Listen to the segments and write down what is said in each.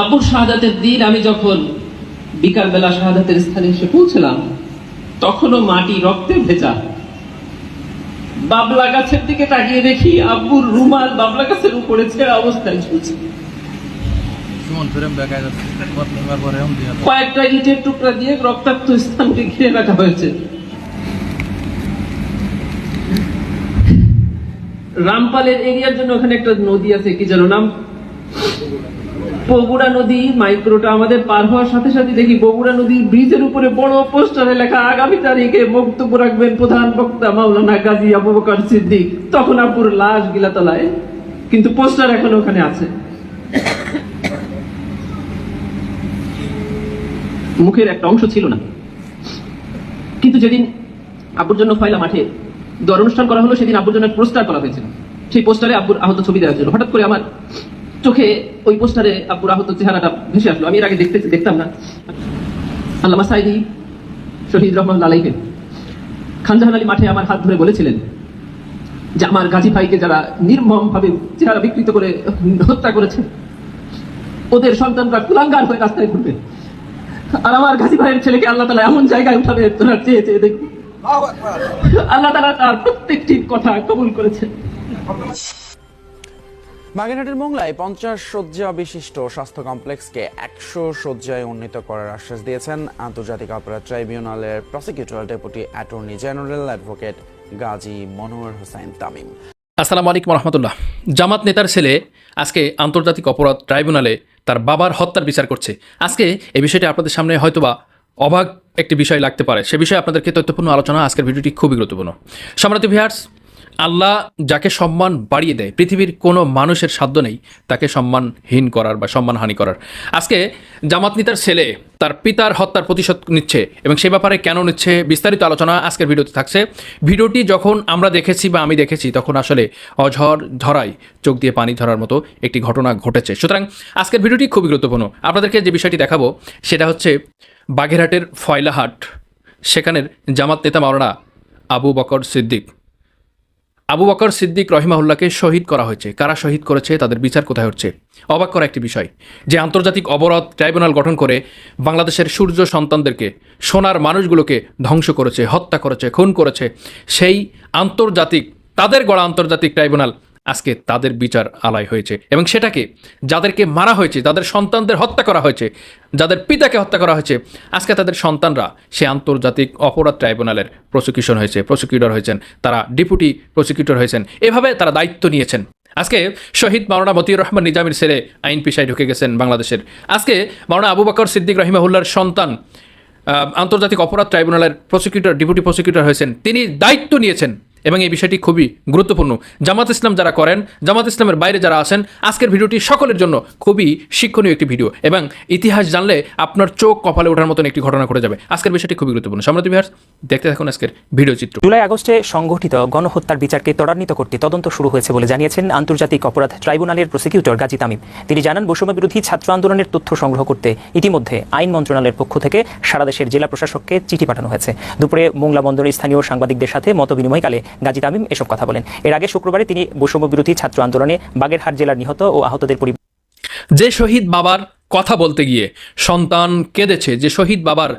আব্বুর শাহাদাতের দিন আমি যখন বিকাল বেলা শাহাদাতের স্থানে এসে পৌঁছলাম তখনও মাটি রক্তে ভেজা। বাবলা গাছের দিকে তাকিয়ে দেখি আব্বুর রুমাল বাবলা গাছের উপরে ছেঁড়া অবস্থায় ঝুলছে। কয়েকটা ইটের টুকরা দিয়ে রক্তাক্ত স্থানকে ঘিরে রাখা হয়েছে। রামপালের এরিয়ার জন্য ওখানে একটা নদী আছে কি যেন নাম? বগুড়া নদী, মাইক্রোটা আমাদের পার হওয়ার সাথে সাথে দেখি বগুড়া নদীর ব্রিজের উপরে বড় পোস্টারে লেখা, আগামী তারিখে বক্তব্য রাখবেন প্রধান বক্তা মাওলানা গাজী আবু বকর সিদ্দিক। তখন আপুর লাশ গিলাতলায়, কিন্তু পোস্টার এখন ওখানে আছে। মুখের একটা অংশ ছিল না। কিন্তু যেদিন আব্বুর জন্য ফয়লা মাঠে দর অনুষ্ঠান করা হলো, সেদিন আব্বুর জন্য পোস্টার করা হয়েছিল। সেই পোস্টারে আব্বুর আহত ছবি দেওয়া হয়েছিল। হঠাৎ করে আমার চোখে ওই পোস্টারে আব্বুর আহত চেহারাটা ভেসে আসলো। আমি এর আগে দেখতে দেখতাম না। আল্লামা সাইদি শহীদ রহমান লালাইকে খানজাহান আলী মাঠে আমার হাত ধরে বলেছিলেন যে আমার গাজী ভাইকে যারা নির্মম ভাবে চেহারা বিকৃত করে হত্যা করেছে ওদের সন্তানরা কুলাঙ্গার হয়ে রাস্তায় ঘুরবে। আর আমার গাজী ভাইয়ের ছেলেকে আল্লাহ তালা এমন জায়গায় উঠাবে তোরা চেয়ে চেয়ে দেখবি আল্লাহ তালা তার প্রত্যেকটি কথা কবুল করেছেন। বাগেরহাটের মোংলায় পঞ্চাশ শয্যা বিশিষ্ট স্বাস্থ্য কমপ্লেক্সকে একশো শয্যায় উন্নীত করার আশ্বাস দিয়েছেন আন্তর্জাতিক অপরাধ ট্রাইব্যুনালের prosecutor deputy attorney general advocate Gazi Monowar Hossain Tamim. আসসালামু আলাইকুম রহমতুল্লাহ। জামাত নেতার ছেলে আজকে আন্তর্জাতিক অপরাধ ট্রাইব্যুনালে তার বাবার হত্যার বিচার করছে। আজকে এই বিষয়টি আপনাদের সামনে হয়তোবা অবাক একটি বিষয় লাগতে পারে। সে বিষয়ে আপনাদেরকে তথ্যপূর্ণ আলোচনা আজকের ভিডিওটি খুবই গুরুত্বপূর্ণ। সম্রাট ভিয়ার্স আল্লাহ যাকে সম্মান বাড়িয়ে দেয়, পৃথিবীর কোনো মানুষের সাধ্য নেই তাকে সম্মানহীন করার বা সম্মানহানি করার। আজকে জামাত নেতার ছেলে, তার পিতার হত্যার প্রতিশোধ নিচ্ছে এবং সে ব্যাপারে কেন নিচ্ছে বিস্তারিত আলোচনা আজকের ভিডিওতে থাকছে। ভিডিওটি যখন আমরা দেখেছি বা আমি দেখেছি, তখন আসলে অঝর ধরাই চোখ দিয়ে পানি ধরার মতো একটি ঘটনা ঘটেছে। সুতরাং আজকের ভিডিওটি খুবই গুরুত্বপূর্ণ। আপনাদেরকে যে বিষয়টি দেখাবো, সেটা হচ্ছে বাগেরহাটের ফয়লাহাট, সেখানের জামাত নেতা মাওলানা আবু বকর সিদ্দিক। আবু বকর সিদ্দিক রহিমাহুল্লাহকে শহীদ করা হয়েছে। কারা শহীদ করেছে, তাদের বিচার কোথায় হচ্ছে? অবাক করা একটি বিষয়, যে আন্তর্জাতিক অবরোধ ট্রাইব্যুনাল গঠন করে বাংলাদেশের সূর্য সন্তানদেরকে, সোনার মানুষগুলোকে ধ্বংস করেছে, হত্যা করেছে, খুন করেছে, সেই আন্তর্জাতিক, তাদের গড়া আন্তর্জাতিক ট্রাইব্যুনাল আজকে তাদের বিচার আলায় হয়েছে এবং সেটাকে যাদেরকে মারা হয়েছে, যাদের সন্তানদের হত্যা করা হয়েছে, যাদের পিতাকে হত্যা করা হয়েছে, আজকে তাদের সন্তানরা সে আন্তর্জাতিক অপরাধ ট্রাইব্যুনালের প্রসিকিউশন হয়েছে প্রসিকিউটর হয়েছেন, তারা ডেপুটি প্রসিকিউটর হয়েছেন, এভাবে তারা দায়িত্ব নিয়েছেন। আজকে শহীদ মাওলানা মতিউর রহমান নিজামের ছেলে আইন পেশায় ঢুকে গেছেন বাংলাদেশের। আজকে মাওলানা আবু বকর সিদ্দিক রহিমাহুল্লার সন্তান আন্তর্জাতিক অপরাধ ট্রাইব্যুনালের প্রসিকিউটর ডেপুটি প্রসিকিউটর হয়েছেন, তিনি দায়িত্ব নিয়েছেন। এবং এই বিষয়টি খুবই গুরুত্বপূর্ণ। জামাত ইসলাম যারা করেন, জামাত ইসলামের বাইরে যারা আছেন, আজকের ভিডিওটি সকলের জন্য খুবই শিক্ষণীয় একটি ভিডিও এবং ইতিহাস জানলে আপনার চোখ কপালে ওঠার মতন একটি ঘটনা ঘটে যাবে। আজকের বিষয়টি খুবই গুরুত্বপূর্ণ। সম্রাট বিহার দেখতে থাকুন আজকের ভিডিও চিত্র। জুলাই আগস্টে সংঘটিত গণহত্যার বিচারকে ত্বরান্বিত করতে তদন্ত শুরু হয়েছে বলে জানিয়েছেন আন্তর্জাতিক অপরাধ ট্রাইব্যুনালের প্রসিকিউটর গাজী তামিম। তিনি জানান, বৈষম্য বিরোধী ছাত্র আন্দোলনের তথ্য সংগ্রহ করতে ইতিমধ্যে আইন মন্ত্রণালয়ের পক্ষ থেকে সারা দেশের জেলা প্রশাসককে চিঠি পাঠানো হয়েছে। দুপুরে মোংলা বন্দরের স্থানীয় সাংবাদিকদের সাথে মত বিনিময়কালে গাজী তামিম এসব কথা বলেন। এর আগে শুক্রবারে তিনি বৈষম্য বিরোধী ছাত্র আন্দোলনে বাগেরহাট জেলার নিহত ও আহতদের পরিবার যে শহীদ বাবার কথা বলতে গিয়ে সন্তান কেঁদেছে, যে শহীদ বাবার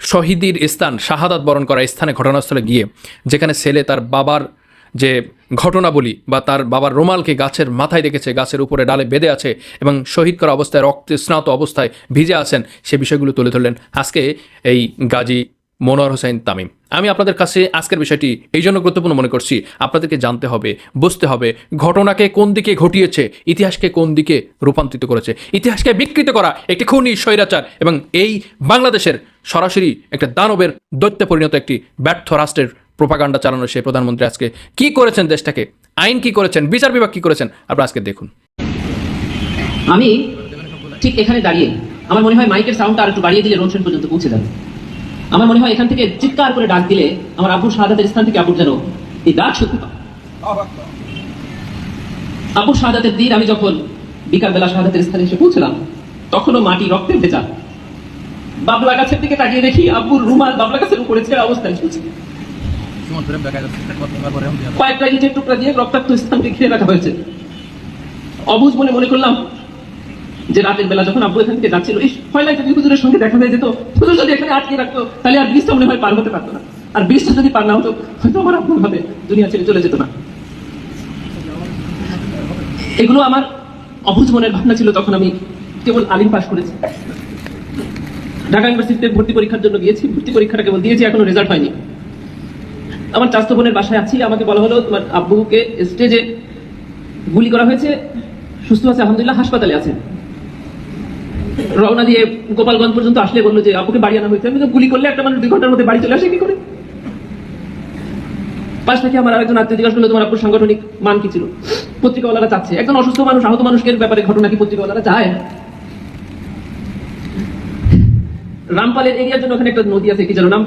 শহীদের স্থান শাহাদাত বরণ করা স্থানে ঘটনাস্থলে গিয়ে, যেখানে ছেলে তার বাবার যে ঘটনাবলী বা তার বাবার রুমালকে গাছের মাথায় রেখেছে গাছের উপরে ডালে বেঁধে আছে এবং শহীদ করা অবস্থায় রক্তে স্নাত অবস্থায় ভিজে আছেন, সে বিষয়গুলো তুলে ধরলেন আজকে এই গাজী মনোয়ার হোসেন তামিম। আমি আপনাদের কাছে আজকের বিষয়টি এই জন্য গুরুত্বপূর্ণ মনে করছি, আপনাদেরকে জানতে হবে, বুঝতে হবে ঘটনাকে কোন দিকে ঘটিয়েছে, ইতিহাসকে কোন দিকে রূপান্তরিত করেছে। ইতিহাসকে বিকৃত করা একটি খুনি, স্বৈরাচার এবং এই বাংলাদেশের সরাসরি একটা দানবের দৈত্য পরিণত একটি ব্যর্থ রাষ্ট্রের প্রোপাগান্ডা চালানো সে প্রধানমন্ত্রী আজকে কি করেছেন দেশটাকে? আইন কি করেছেন? বিচার বিভাগ কি করেছেন? আপনারা আজকে দেখুন। আমি ঠিক এখানে দাঁড়িয়ে আমার মনে হয় মাইকের সাউন্ডটা আর একটু বাড়িয়ে দিলে রোনসেন পর্যন্ত পৌঁছে যাবে। আমার মনে হয় এখান থেকে চিৎকার করে ডাক দিলে আমার আব্বুর শাহাদাতের স্থান থেকে আব্বুর যেন এই ডাক সত্যি পায়। আব্বুর শাহাদাতের দিন, আমি যখন বিকাল বেলা শাহাদাতের স্থানে এসে পৌঁছলাম, তখনও মাটি রক্তে ভেজা। বাবলা গাছের দিকে তাকিয়ে দেখি আব্বুর রুমাল বাবলা গাছের উপরে ছেঁড়া অবস্থায় দিয়ে কয়েকটা ইটের টুকরা দিয়ে রক্তাক্ত স্থানকে ঘিরে রাখা হয়েছে। অবুঝ মনে মনে করলাম যে রাতের বেলা যখন আব্বু এখান থেকে যাচ্ছিল এই ফয়লায় যদি হুজুরের সঙ্গে দেখা হয়ে যেত। হুজুর যদি এখানে আটকে রাখতো, তাহলে আর ব্রিজটা মনে হয় পার হতে পারতো না। আর ব্রিজটা যদি পার না হতো, হয়তো আমার আব্বু ভাবে দুনিয়া ছেড়ে চলে যেত না। এগুলো আমার অবুঝ মনের ভাবনা ছিল তখন আমি কেবল আলিম পাশ করেছি। ঢাকা ইউনিভার্সিটিতে ভর্তি পরীক্ষার জন্য গিয়েছি, ভর্তি পরীক্ষাটা কেবল দিয়েছি, এখনও রেজাল্ট হয়নি। আমার চাস্তো বোনের বাসায় আছি, আমাকে বলা হলো, তোমার আব্বুকে স্টেজে গুলি করা হয়েছে, সুস্থ আছে, আলহামদুলিল্লাহ, হাসপাতালে আছে। রওনা দিয়ে গোপালগঞ্জ পর্যন্ত আসলে বলল যে আব্বুকে বাড়ি আনা হয়েছে। আমি গুলি করলে একটা মানুষ দুই ঘণ্টার মধ্যে বাড়ি চলে আসে, কি করে? পাশ থেকে আমার আরেকজন আত্মীয় জিজ্ঞাসা করল, তোমার আব্বুর সাংগঠনিক মান কি ছিল? পত্রিকাওয়ালারা চাচ্ছে। একজন অসুস্থ মানুষ, আহত মানুষের ব্যাপারে ঘটনা কি পত্রিকাওয়ালারা চায়? রামপালের এরিয়ার জন্য ওখানে একটা নদী আছে, কি যেন নাম?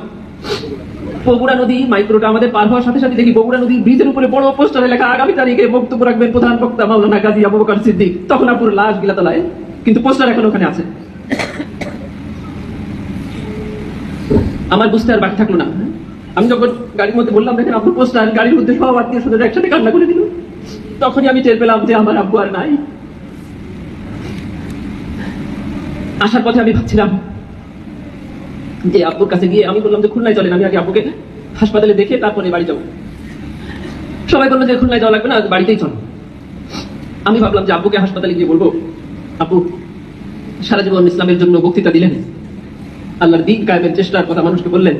বগুড়া নদী, মাইক্রোটা আমাদের পার হওয়ার সাথে সাথে দেখি বগুড়া নদী ব্রিজের উপরে বড় পোস্টারে লেখা, আগামী তারিখে বক্তব্য রাখবেন প্রধান বক্তা মাওলানা গাজী আবু সিদ্দিক। তখন আপুর লাশ গিলাতলায়। কিন্তু পোস্টার এখন ওখানে আছে। আমার বুঝতে আর বাকি থাকল না। আমি যখন গাড়ির মধ্যে বললাম, দেখেন আপনার পোস্টার, গাড়ির মধ্যে সব আত্মীয় স্বজন একসাথে কান্না করে দিল। তখনই আমি টের পেলাম যে আমার আব্বু আর নাই। আসার পথে আমি ভাবছিলাম যে আব্বুর কাছে গিয়ে আমি বললাম যে খুলনায় চলেন, আমি আগে আব্বুকে হাসপাতালে দেখে তারপরে বাড়ি যাব। সবাই বলল যে খুলনায় যাওয়া লাগবে না, বাড়িতেই চলো। আমি ভাবলাম যে আব্বুকে হাসপাতালে গিয়ে বলব আব্বু সারা জীবন ইসলামের জন্য বক্তৃতা দিলেন। আল্লাহর দিন কায়েমের চেষ্টার কথা মানুষকে বললেন।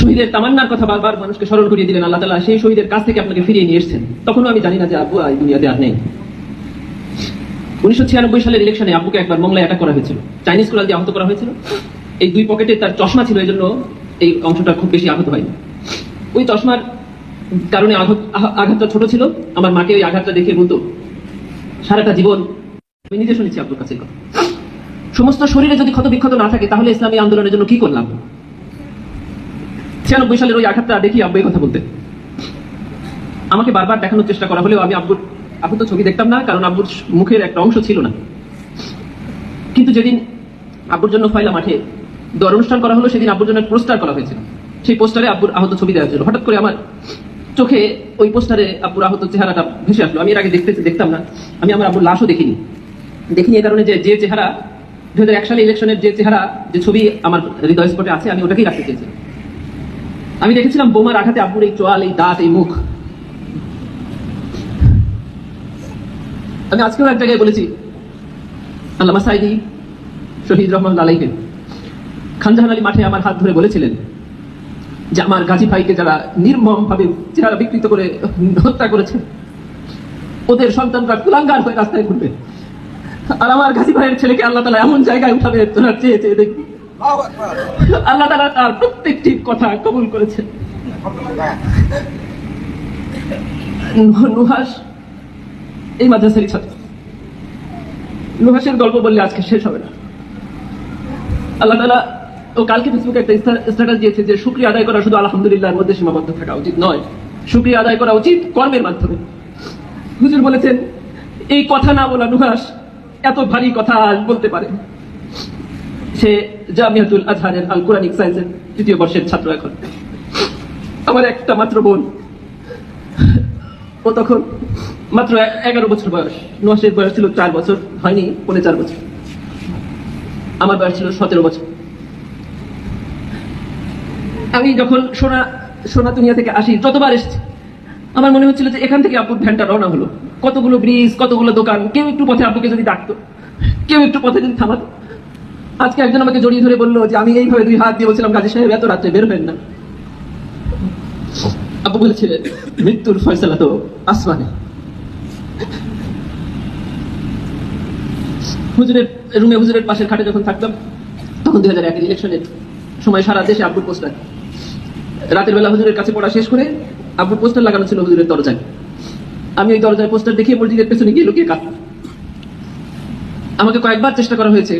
শহীদের তামান্নার কথা বারবার মানুষকে স্মরণ করিয়ে দিলেন। আল্লাহ তালা সেই শহীদের কাছ থেকে আপনাকে ফিরিয়ে নিয়ে এসেছেন। তখনও আমি জানি না যে আব্বু এই দুনিয়াতে আর নেই। উনিশশো ছিয়ানব্বই সালের ইলেকশনে আব্বুকে একবার মংলায় অ্যাটাক করা হয়েছিল। চাইনিজ কোরাল দিয়ে আহত করা হয়েছিল। এই দুই পকেটে তার চশমা ছিল এই জন্য এই অংশটা খুব বেশি আহত হয়নি। ওই চশমার কারণে আঘাত আঘাতটা ছোট ছিল। আমার মাকে ওই আঘাতটা দেখে বলতো, সারাটা জীবন আমি নিজে শুনেছি আব্বুর কাছে কথা। সমস্ত শরীরে যদি ক্ষত বিক্ষত না থাকে, তাহলে ইসলামী আন্দোলনের জন্য কি করলাম? ছিয়ানব্বই সালের ওই আঘাতটা দেখি আব্বু এই কথা বলতে। আমাকে বারবার দেখানোর চেষ্টা করা হলেও আমি আব্বুর আব্বু তো ছবি দেখতাম না, কারণ আব্বুর মুখের একটা অংশ ছিল না। কিন্তু যেদিন আব্বুর জন্য ফয়লা মাঠে দর অনুষ্ঠান করা হলো, সেদিন আব্বুর জন্য পোস্টার করা হয়েছিল। সেই পোস্টারে আব্বুর আহত ছবি দেওয়া হয়েছিল হঠাৎ করে আমার চোখে ওই পোস্টারে আব্বুর আহত চেহারাটা ভেসে আসলো। আমি এর আগে দেখতে দেখতাম না। আমি আমার আব্বুর লাশও দেখিনি। দেখিনি এই কারণে যে যে চেহারা দু হাজার এক সালে ইলেকশনের যে চেহারা, যে ছবি আমার হৃদয় স্পটে আছে, আমি ওটাকেই রাখতে চেয়েছি। আমি দেখেছিলাম বোমার আঘাতে আব্বুর এই চোয়াল, এই দাঁত, এই মুখ। আমি আজকেও এক জায়গায় বলেছি আল্লামা সাইদি শহীদ রহমান আলাইকে খানজাহান আলী মাঠে আমার হাত ধরে বলেছিলেন যে, আমার গাজী ভাইকে যারা নির্মম ভাবে চেহারা বিকৃত করে হত্যা করেছে, ওদের সন্তানরা কুলাঙ্গার হয়ে রাস্তায় ঘুরবে। আর আমার গাজী ভাইয়ের ছেলেকে আল্লাহ তালা এমন জায়গায় উঠাবে তোরা চেয়ে চেয়ে দেখবি আল্লাহ তালা তার প্রত্যেকটি কথা কবুল করেছেন। নুহাস এই মাদ্রাসারই ছাত্র। নুহাসের গল্প বললে আজকে শেষ হবে না। আল্লাহ তালা ও কালকে ফেসবুকে একটা স্ট্যাটাস দিয়েছে যে শুক্রিয়া আদায় করা শুধু আলহামদুলিল্লাহর মধ্যে সীমাবদ্ধ থাকা উচিত নয়। শুক্রিয়া আদায় করা উচিত কর্মের মাধ্যমে। হুজুর বলেছেন এই কথা না বলা নুহাস এত ভারী কথা বলতে পারে। সে জামিয়াতুল আজহারের আল কোরআনিক সায়েন্সের তৃতীয় বর্ষের ছাত্র এখন। আমার একটা মাত্র বোন। ও তখন মাত্র এগারো বছর বয়স। নুহাসের বয়স ছিল চার বছর, হয়নি, পৌনে চার বছর। আমার বয়স ছিল সতেরো বছর। আমি যখন সোনা সোনা দুনিয়া থেকে আসি, যতবার এসেছি আমার মনে হচ্ছিল যে এখান থেকে আপুর ভ্যানটা রওনা হলো। কতগুলো ব্রিজ, কতগুলো দোকান, কেউ একটু পথে আপুকে যদি ডাকতো, কেউ একটু পথে যদি থামাতো। আজকে একজন আমাকে জড়িয়ে ধরে বলল যে, আমি এইভাবে দুই হাত দিয়ে বলছিলাম, গাজী সাহেব, এত রাত্রে বের হবেন না। আপু বলেছিলেন, মৃত্যুর ফয়সলা তো আসমানে। হুজুরের রুমে, হুজুরের পাশের খাটে যখন থাকতাম, তখন দুই হাজার একের ইলেকশনের সময় সারা দেশে আব্বুর পোস্টার রাতের বেলা হুজুরের কাছে পড়া শেষ করে আব্বুর পোস্টার লাগানো ছিল হুজুরের দরজায়। আমি ওই দরজায় পোস্টার দেখিয়ে মসজিদের পেছনে গিয়ে লুকিয়ে কাঁদতাম আমাকে কয়েকবার চেষ্টা করা হয়েছে।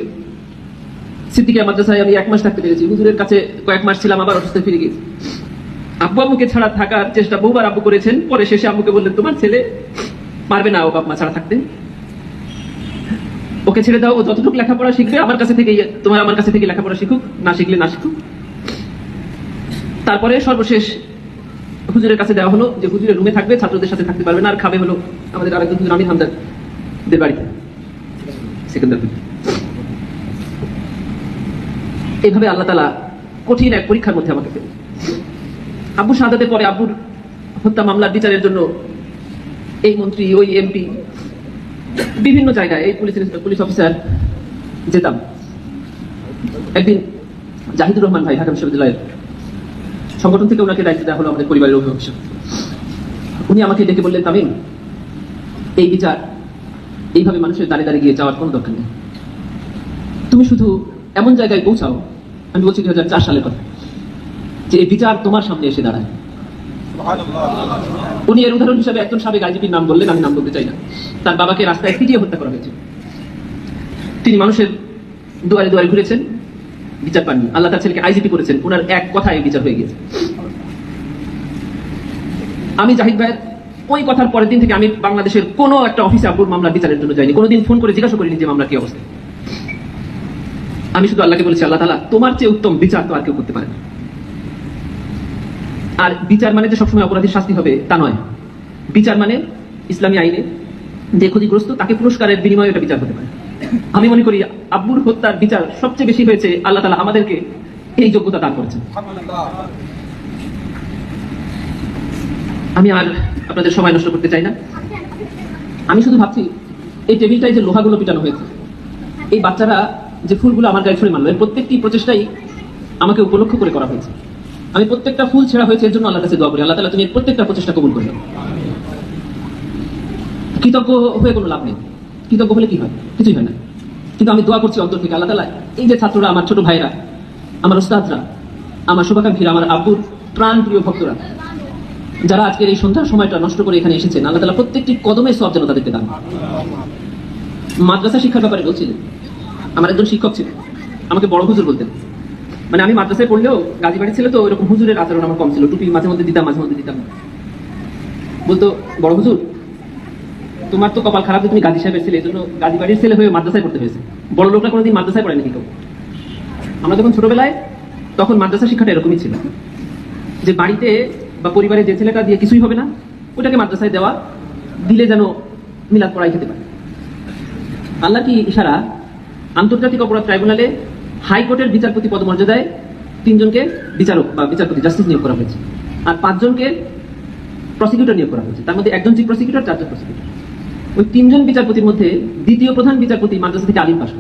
সিদ্দিকিয়া মাদ্রাসায় আমি এক মাস থাকতে পেরেছি। হুজুরের কাছে কয়েক মাস ছিলাম, আবার অসুস্থ ফিরে গেছি আব্বু আম্মুকে ছাড়া থাকার চেষ্টা বহুবার আব্বু করেছেন। পরে শেষে আম্মুকে বললেন, তোমার ছেলে পারবে না ও বাপ মা ছাড়া থাকতে। ওকে ছেড়ে দাও, ও যতটুকু লেখাপড়া শিখবে, আমার কাছে থেকে তোমার আমার কাছে থেকে লেখাপড়া শিখুক, না শিখলে না শিখুক। তারপরে সর্বশেষ হুজুরের কাছে দেওয়া হলো যে হুজুরের রুমে থাকবে, ছাত্রদের সাথে থাকতে পারবে না। আর খাবে হলো আমাদের আরেকজন হুজুর আমির হামদারদের বাড়িতে। এইভাবে আল্লাহ তালা কঠিন এক পরীক্ষার মধ্যে আমাকে ফেলে। আব্বু শাহাদাতের পরে আব্বুর হত্যা মামলার বিচারের জন্য এই মন্ত্রী, ওই এমপি, বিভিন্ন জায়গায় এই পুলিশ পুলিশ অফিসার যেতাম। একদিন জাহিদুর রহমান ভাই, ঢাকা বিশ্ববিদ্যালয়ের সংগঠন থেকে ওনাকে দায়িত্ব দেওয়া হলো আমাদের পরিবারের অভিভাবক। উনি আমাকে ডেকে বললেন, তামিম, এই বিচার, এইভাবে মানুষের দাঁড়িয়ে দাঁড়িয়ে গিয়ে যাওয়ার কোনো দরকার নেই। তুমি শুধু এমন জায়গায় পৌঁছাও, আমি বলছি দুই হাজার চার সালের কথা, যে এই বিচার তোমার সামনে এসে দাঁড়ায়। উনি এর উদাহরণ হিসাবে একজন সাবেক আইজিপির নাম বললেন, আমি নাম বলতে চাই না। তার বাবাকে রাস্তায় পিটিয়ে হত্যা করা হয়েছে। তিনি মানুষের দুয়ারে দুয়ারে ঘুরেছেন বিচার পাননি। আল্লাহ তার ছেলেকে আইজিপি করেছেন। ওনার এক কথায় বিচার হয়ে গেছে আমি জাহিদ ভাইয়ের ওই কথার পরের দিন থেকে আমি বাংলাদেশের কোনো একটা অফিসে আব্বুর মামলা বিচারের জন্য যাইনি। কোনোদিন ফোন করে জিজ্ঞাসা করিনি যে মামলা কি অবস্থা। আমি শুধু আল্লাহকে বলেছি, আল্লাহ তালা তোমার চেয়ে উত্তম বিচার তো আর কেউ করতে পারে না। আর বিচার মানে যে সবসময় অপরাধীর শাস্তি হবে, তা নয়। বিচার মানে ইসলামী আইনে যে ক্ষতিগ্রস্ত, তাকে পুরস্কারের বিনিময়ে এটা বিচার হতে পারে। আমি মনে করি আব্বুর হত্যার বিচার সবচেয়ে বেশি হয়েছে আল্লাহ তালা আমাদেরকে এই যোগ্যতা দান করেছেন। আমি আর আপনাদের সময় নষ্ট করতে চাই না। আমি শুধু ভাবছি, এই টেবিলটায় যে লোহাগুলো পিটানো হয়েছে, এই বাচ্চারা যে ফুলগুলো আমার গায়ে ছুঁড়ে মারলো, এর প্রত্যেকটি প্রচেষ্টাই আমাকে উপলক্ষ করে করা হয়েছে। আমি প্রত্যেকটা ফুল ছেঁড়া হয়েছে, এর জন্য আল্লাহ কাছে দোয়া করি। আল্লাহ তালা তুমি প্রত্যেকটা প্রচেষ্টা কবুল করবে কৃতজ্ঞ হয়ে কোনো লাভ নেই। কৃতজ্ঞ হলে কি হয়? কিছুই হয় না। কিন্তু আমি দোয়া করছি অন্তর থেকে আল্লাহ তালা এই যে ছাত্ররা, আমার ছোট ভাইরা আমার ওস্তাদরা আমার শুভাকাঙ্ক্ষীরা, আমার আব্বুর প্রাণ প্রিয় ভক্তরা, যারা আজকের এই সন্ধ্যার সময়টা নষ্ট করে এখানে এসেছেন, আল্লাহ তালা প্রত্যেকটি কদমে সব যেন তাদেরকে দান মাদ্রাসা শিক্ষার ব্যাপারে বলছিলেন, আমার একজন শিক্ষক ছিলেন, আমাকে বড় হুজুর বলতেন। মানে আমি মাদ্রাসায় পড়লেও গাজীবাড়ি ছিল তো ওইরকম হুজুরের আচরণ আমার কম ছিল, টুপি মাঝে মধ্যে দিতাম মাঝে মধ্যে দিতাম বলতো, বড় হুজুর তোমার তো কপাল খারাপ যে তুমি গাজী সাহেবের ছেলে, এই জন্য গাজীবাড়ির ছেলে হয়ে মাদ্রাসায় পড়তে হয়েছে। বড় লোকরা কোনোদিন মাদ্রাসায় পড়ে নাকি আমরা যখন ছোটবেলায়, তখন মাদ্রাসা শিক্ষাটা এরকমই ছিল। যে বাড়িতে বা পরিবারে যে ছেলেটা দিয়ে কিছুই হবে না, ওটাকে মাদ্রাসায় দেওয়া, দিলে যেন মিলাদ পড়াই খেতে পারে। আল্লাহ কি ইশারা? আন্তর্জাতিক অপরাধ ট্রাইব্যুনালে হাইকোর্টের বিচারপতি পদমর্যাদায় তিনজনকে বিচারক বা বিচারপতি, জাস্টিস নিয়োগ করা হয়েছে। আর পাঁচজনকে প্রসিকিউটর নিয়োগ করা হয়েছে। তার মধ্যে একজন চিফ প্রসিকিউটর চারজন প্রসিকিউটর ওই তিনজন বিচারপতির মধ্যে দ্বিতীয় প্রধান বিচারপতি মাদ্রাসা থেকে আলিম পাশ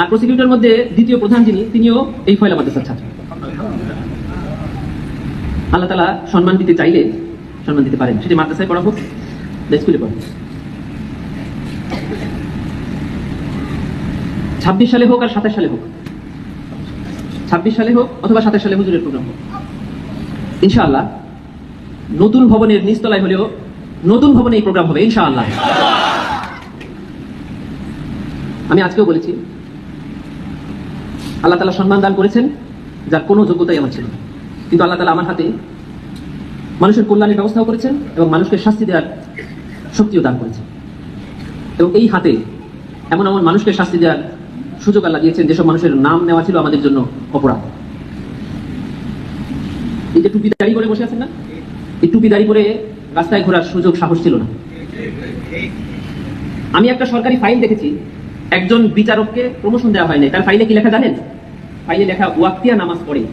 আর প্রসিকিউটর মধ্যে দ্বিতীয় প্রধান যিনি, তিনিও এই ফয়লা মাদ্রাসার ছাত্র। আল্লাহ তালা সম্মান দিতে চাইলে সম্মান দিতে পারেন। সেটি মাদ্রাসায় পড়া হোক, বা স্কুলে পড়া। ছাব্বিশ সালে হোক আর সাতাশ সালে হোক। ছাব্বিশ সালে হোক অথবা সাতাশ সালে হুজুরের প্রোগ্রাম হোক। ইনশাআল্লাহ নতুন ভবনের নিচতলায় হলেও নতুন ভবনে এই প্রোগ্রাম হবে, ইনশাআল্লাহ। আমি আজকেও বলেছি, আল্লাহ তালা সম্মান দান করেছেন, যার কোনো যোগ্যতাই আমার ছিল। কিন্তু আল্লাহ তালা আমার হাতে মানুষের কল্যাণের ব্যবস্থাও করেছেন এবং মানুষকে শাস্তি দেওয়ার শক্তিও দান করেছেন। এবং এই হাতে এমন এমন মানুষকে শাস্তি দেওয়ার সুযোগ আল্লাহ দিয়েছেন, যেসব মানুষের নাম নেওয়া ছিল আমাদের জন্য অপরাধ। এই যে টুপি দাড়ি করে বসে আছেন না? এই টুপি দাড়ি করে রাস্তায় ঘোরার সুযোগ সাহস ছিল না। আমি একটা সরকারি ফাইল দেখেছি। একজন বিচারককে প্রমোশন দেওয়া হয়নি তার ফাইলে কি লেখা জানেন? ফাইলে লেখা ওয়াক্তিয়া নামাজ পড়ে।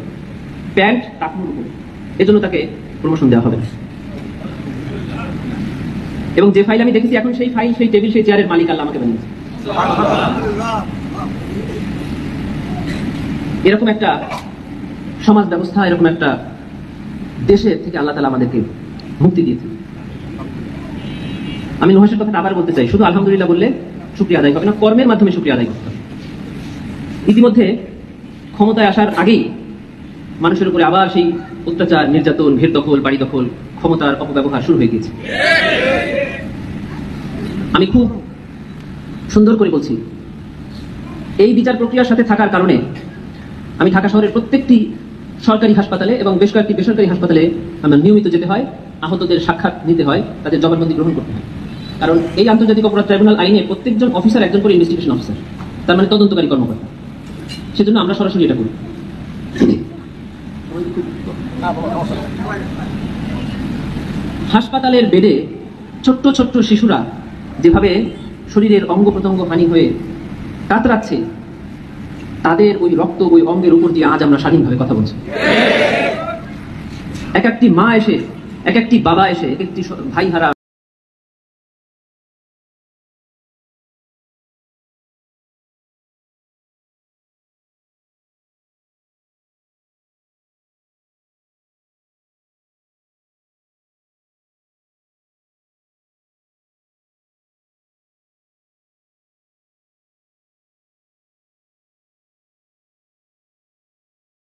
প্যান্ট টাকুর উপরে। এজন্য তাকে প্রমোশন দেওয়া হবে। এবং যে ফাইল আমি দেখেছি, এখন সেই ফাইল, সেই টেবিল, সেই চেয়ারের মালিক আল্লাহ আমাকে বানিয়েছে। এরকম একটা সমাজ ব্যবস্থা, এরকম একটা দেশের থেকে আল্লাহ তালা আমাদেরকে মুক্তি দিয়েছে। আমি নুহাসের কথাটা আবার বলতে চাই, শুধু আলহামদুলিল্লাহ বললে শুক্রিয়া আদায় হবে না, কর্মের মাধ্যমে শুক্রিয়া আদায় করতে হবে। ইতিমধ্যে ক্ষমতায় আসার আগেই মানুষের উপরে আবার সেই অত্যাচার, নির্যাতন, ভেদ দখল, বাড়ি দখল, ক্ষমতার অপব্যবহার শুরু হয়ে গিয়েছে। আমি খুব সুন্দর করে বলছি, এই বিচার প্রক্রিয়ার সাথে থাকার কারণে আমি ঢাকা শহরের প্রত্যেকটি সরকারি হাসপাতালে এবং বেশ কয়েকটি বেসরকারি হাসপাতালে আমার নিয়মিত যেতে হয়। আহতদের সাক্ষাৎ নিতে হয়, তাদের জবানবন্দি গ্রহণ করতে হয়। কারণ এই আন্তর্জাতিক অপরাধ ট্রাইব্যুনাল আইনে প্রত্যেকজন অফিসার একজন করে ইনভেস্টিগেশন অফিসার, তার মানে তদন্তকারী কর্মকর্তা। সেজন্য আমরা সরাসরি এটা করি। হাসপাতালের বেডে ছোট্ট ছোট্ট শিশুরা যেভাবে শরীরের অঙ্গ প্রত্যঙ্গ হানি হয়ে কাতরাচ্ছে, তাদের ওই রক্ত ওই অঙ্গের উপর দিয়ে আজ আমরা স্বাধীনভাবে কথা বলছি। এক একটি মা এসে এক একটি বাবা এসে এক একটি ভাই হারা